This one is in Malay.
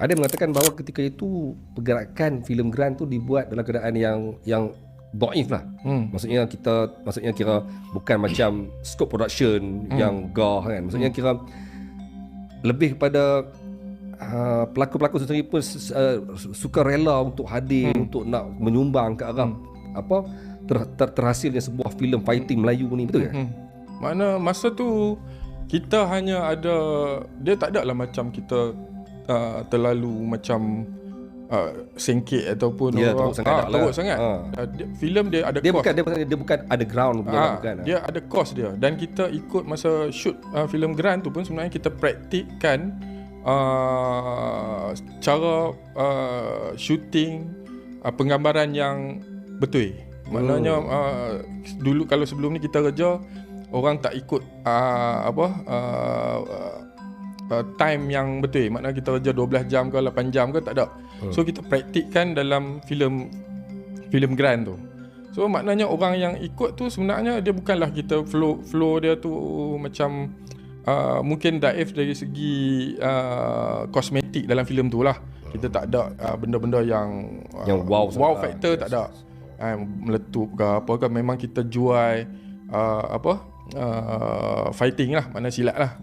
Ada mengatakan bahawa ketika itu pergerakan filem Grant tu dibuat dalam keadaan yang yang doif lah. Hmm. Maksudnya kita maksudnya kira bukan macam scope production hmm. yang gah kan. Maksudnya hmm. kira lebih kepada uh, pelakon-pelakon sendiri pun uh, suka rela untuk hadir hmm. untuk nak menyumbang ke arah hmm. apa ter, ter, terhasilnya sebuah filem fighting Melayu ni betul ke? Hmm. Mana masa tu kita hanya ada dia tak ada lah macam kita uh, terlalu macam uh, sengkit ataupun ya, orang teruk sangat, ah, teruk lah. sangat. Ha. Uh, dia, filem dia ada dia cost. bukan dia, dia bukan ada ground punya ha, bukan. Dia ada cost dia dan kita ikut masa shoot uh, filem Grand tu pun sebenarnya kita praktikkan uh, cara uh, shooting uh, penggambaran yang betul. Maknanya hmm. uh, dulu kalau sebelum ni kita kerja orang tak ikut uh, apa uh, uh, time yang betul. Maknanya kita kerja 12 jam ke 8 jam ke tak ada. Hmm. so kita praktikkan dalam filem filem grand tu. So maknanya orang yang ikut tu sebenarnya dia bukanlah kita flow flow dia tu macam uh, mungkin daif dari segi uh, kosmetik dalam filem tu lah. Kita tak ada uh, benda-benda yang uh, yang wow wow factor tak ada. uh, meletup ke apa ke memang kita jual uh, apa uh, fighting lah. Mana silat lah